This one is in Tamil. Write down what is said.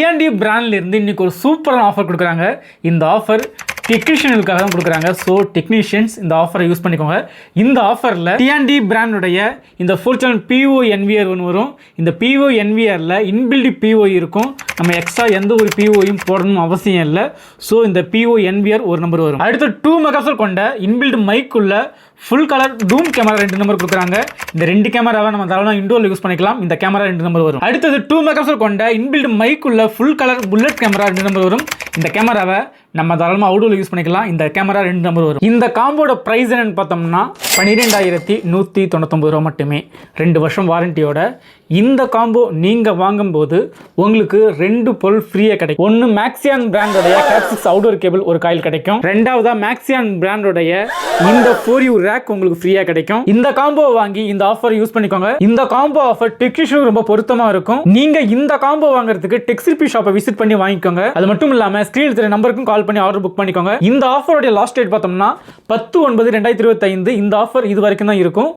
டிஎன்டி பிராண்ட்லேருந்து இன்றைக்கி ஒரு சூப்பரான ஆஃபர் கொடுக்குறாங்க. இந்த ஆஃபர் டெக்னீஷியனுக்காக தான் கொடுக்குறாங்க. ஸோ டெக்னீஷியன்ஸ் இந்த ஆஃபரை யூஸ் பண்ணிக்கோங்க. இந்த ஆஃபரில் டிஎன்டி பிராண்டுடைய இந்த ஃபோர் சேனல் பிஓ என்விஆர் ஒன்று வரும். இந்த பிஓ என்விஆரில் இன்பில்டு பிஓ இருக்கும். நம்ம எக்ஸ்ட்ரா எந்த ஒரு பிஓயும் போடணும் அவசியம் இல்லை. ஸோ இந்த பிஓ என்பிஆர் ஒரு நம்பர் வரும். அடுத்து டூ மெகாசல் கொண்ட இன்பில்டு மைக்குள்ள ஃபுல் கலர் டூம் கேமரா ரெண்டு நம்பர் கொடுக்குறாங்க. இந்த ரெண்டு கேமராவை நம்ம தாராளமாக இண்டோரில் யூஸ் பண்ணிக்கலாம். இந்த கேமரா ரெண்டு நம்பர் வரும். அடுத்தது டூ மெகாசல் கொண்ட இன்பில்ட் மைக்குள்ள ஃபுல் கலர் புல்லட் கேமரா ரெண்டு நம்பர் வரும். இந்த கேமராவை நம்ம தாராளமாக அவுடோவில் யூஸ் பண்ணிக்கலாம். இந்த கேமரா ரெண்டு நம்பர் வரும். இந்த காம்போட ப்ரைஸ் என்னன்னு பார்த்தோம்னா பன்னிரெண்டாயிரத்தி நூற்றி தொண்ணூத்தொம்பது ரூபா மட்டுமே. ரெண்டு வருஷம் வாரண்டியோட இந்த காம்போ நீங்கள் வாங்கும்போது உங்களுக்கு ரெண்டு பொருள் ஃப்ரீயாக கிடைக்கும். ஒன்று மேக்ஸியான் பிராண்டோடைய கேப்சிக்ஸ் அவுடோர் கேபிள் ஒரு காயில் கிடைக்கும். ரெண்டாவதாக மேக்ஸியான் பிராண்டோடைய இந்த ஃபோர் யூ ரேக் உங்களுக்கு ஃப்ரீயாக கிடைக்கும். இந்த காம்போ வாங்கி இந்த ஆஃபர் யூஸ் பண்ணிக்கோங்க. இந்த காம்போ ஆஃபர் டெக்ஸிஷன் ரொம்ப பொருத்தமாக இருக்கும். நீங்கள் இந்த காம்போ வாங்குறதுக்கு டெக்ஸிபி ஷாப்பை விசிட் பண்ணி வாங்கிக்கோங்க. அது மட்டும் இல்லாமல் ஸ்க்ரீன் தெரிய நம்பருக்கும் கால் கால் பண்ணி ஆர்டர் புக் பண்ணிக்கோங்க. இந்த ஆஃபருடைய லாஸ்ட் டேட் பார்த்தோம்னா பத்து ஒன்பது ரெண்டாயிரத்தி இருபத்தைந்து இந்த ஆஃபர் இது வரைக்கும் தான் இருக்கும்.